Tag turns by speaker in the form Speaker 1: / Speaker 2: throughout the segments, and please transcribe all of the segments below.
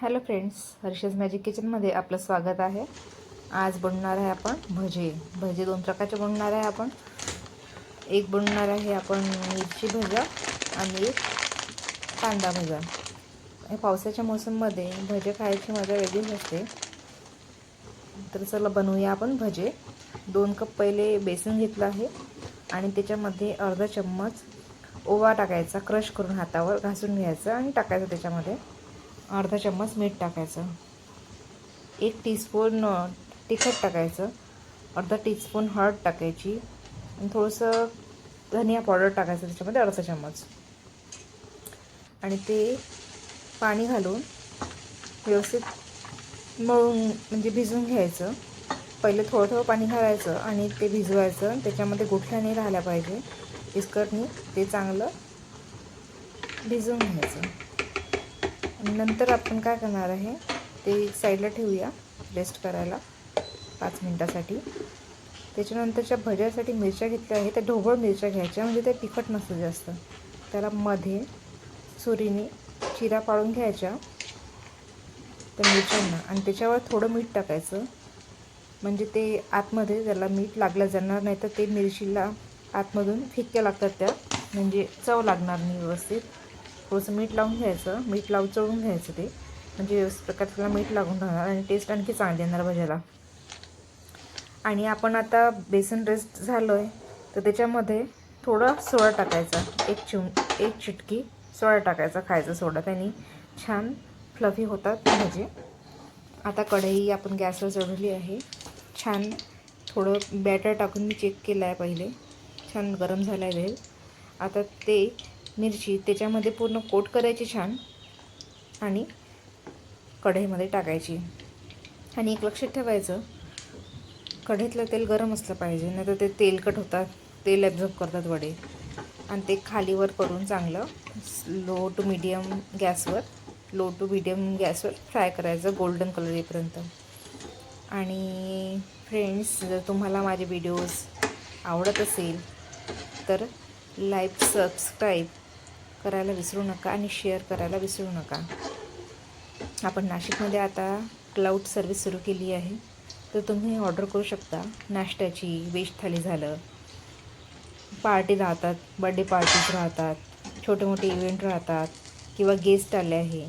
Speaker 1: Hello friends हर्षज magic किचनमध्ये आपलं स्वागत आहे. आज बनणार आहे आपण भजे. भजे दोन प्रकारचे बनवणार आहे आपण. एक बनवणार आहे आपण मिरची भजा आणि एक कांदा भजा. हे पावसाच्या मोसममध्ये भजे खायची मजा वेगळीच असते. तर चला बनवूया आपण भजे. दोन कप पहिले बेसन घेतलं आहे आणि त्याच्यामध्ये अर्धा चम्मच ओवा टाकायचा क्रश करून हातावर घासून घ्यायचा आणि टाकायचं त्याच्यामध्ये. अर्धा चम्मच मीठ टाकायचं. एक टीस्पून तिखट टाकायचं. अर्धा टीस्पून हळद टाकायची. आणि थोडंसं धनिया पावडर टाकायचं त्याच्यामध्ये अर्धा चम्मच. आणि ते पाणी घालून व्यवस्थित मळून म्हणजे भिजवून घ्यायचं. पहिले थोडं थोडं पाणी घालायचं आणि ते भिजवायचं. त्याच्यामध्ये गोठ्या नाही राहिल्या पाहिजे. इस्कटनी ते चांगलं भिजवून घ्यायचं. नंतर आपण काय करणार आहे ते साईडला ठेवूया रेस्ट करायला पाच मिनटासाठी. त्याच्यानंतरच्या भज्यासाठी मिरच्या घेतल्या आहे त्या ढोबळ मिरच्या घ्यायच्या म्हणजे ते तिखट नसतं जास्त. त्याला मध्ये सुरीने चिरा पाडून घ्यायच्या त्या मिरच्यांना. आणि त्याच्यावर थोडं मीठ टाकायचं. म्हणजे ते आतमध्ये त्याला मीठ लागलं जाणार नाही तर ते मिरचीला आतमधून फिक्क्या लागतात त्या. म्हणजे चव लागणार नाही व्यवस्थित. थोडंसं मीठ लावून घ्यायचं. मीठ लावून चळून घ्यायचं ते. म्हणजे व्यवस्थित प्रकारे त्याला मीठ लागून राहणार आणि टेस्ट आणखी चांगली येणार भज्याला. आणि आपण आता बेसन रेस्ट झालं आहे तर त्याच्यामध्ये थोडा सोडा टाकायचा. एक चिम एक चिटकी सोडा टाकायचा खायचा सोडा. त्यांनी छान फ्लफी होतात भजे आता कढई आपण गॅसवर चढवली आहे. छान थोडं बॅटर टाकून मी चेक केलं आहे पहिले. छान गरम झालं आहे आता ते मिरची त्याच्यामध्ये पूर्ण कोट करायची छान आणि कढईमध्ये टाकायची. आणि एक लक्षात ठेवायचं कढईतलं तेल गरम असलं पाहिजे नाहीतर ते तेलकट होतात तेल ॲब्झॉर्ब करतात वडे. आणि ते खालीवर करून चांगलं लो टू मिडियम गॅसवर लो टू मिडियम गॅसवर फ्राय करायचं गोल्डन कलर येईपर्यंत. आणि फ्रेंड्स जर तुम्हाला माझे व्हिडिओज आवडत असेल तर लाईक सबस्क्राईब करायला विसरू नका आणि शेअर करायला विसरू नका. आपण नाशिकमध्ये आता क्लाउड सर्विस सुरू केली आहे. तर तुम्ही ऑर्डर करू शकता. नाश्त्याची वेज थाली झालं. पार्टी राहतात बड्डे पार्टीज राहतात छोटे मोठे इव्हेंट राहतात किंवा गेस्ट आले आहे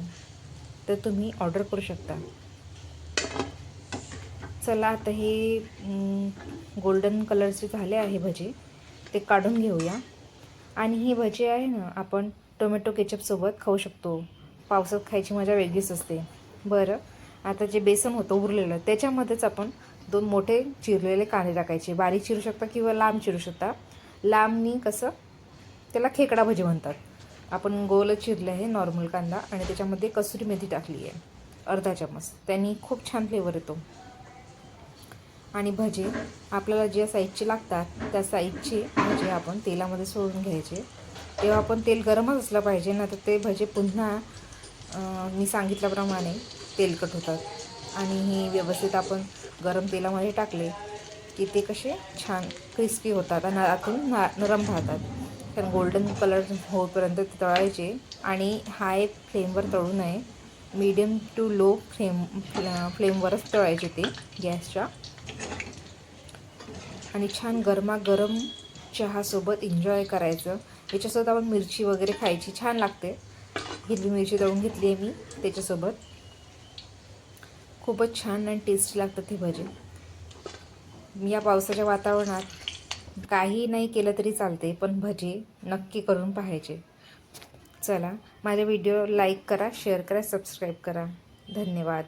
Speaker 1: तर तुम्ही ऑर्डर करू शकता. चला आता हे गोल्डन कलरचे झाले आहे भजे ते काढून घेऊया. आणि ही भजे आहे ना आपण टोमॅटो केचपसोबत खाऊ शकतो. पावसात खायची मजा वेगळीच असते. बरं आता जे बेसन होतं उरलेलं त्याच्यामध्येच आपण दोन मोठे चिरलेले कांदे टाकायचे. बारीक चिरू शकता किंवा लांब चिरू शकता. लांबनी कसं त्याला खेकडा भजी म्हणतात. आपण गोल चिरलं आहे नॉर्मल कांदा आणि त्याच्यामध्ये कसुरी मेथी टाकली आहे अर्धा चम्मच. त्यांनी खूप छान फ्लेवर येतो. आणि भजे आपल्याला ज्या साईजचे लागतात त्या साईजचे भजे आपण तेलामध्ये सोडून घ्यायचे. तेव्हा आपण तेल गरमच असलं पाहिजे ना तर ते भजे पुन्हा मी सांगितल्याप्रमाणे तेलकट होतात. आणि हे व्यवस्थित आपण गरम तेलामध्ये टाकले की ते कसे छान क्रिस्पी होतात आणि आतून ना नरम राहतात. कारण गोल्डन कलर होईपर्यंत ते तळायचे. आणि हाय फ्लेमवर तळू नये. मीडियम टू लो फ्लेम फ्लेमवरच तळायचे ते गॅसच्या. आणि छान गरमागरम चहासोबत एन्जॉय करायचं. याच्यासोबत आपण मिरची वगैरे खायची. छान लागते. हिरवी मिरची दळून घेतली आहे मी त्याच्यासोबत. खूपच छान आणि टेस्टी लागतात हे भजे. या पावसाच्या वातावरणात काही नाही केलं तरी चालते पण भजे नक्की करून पाहायचे. चला माझ्या व्हिडिओ लाईक करा शेअर करा सबस्क्राईब करा. धन्यवाद.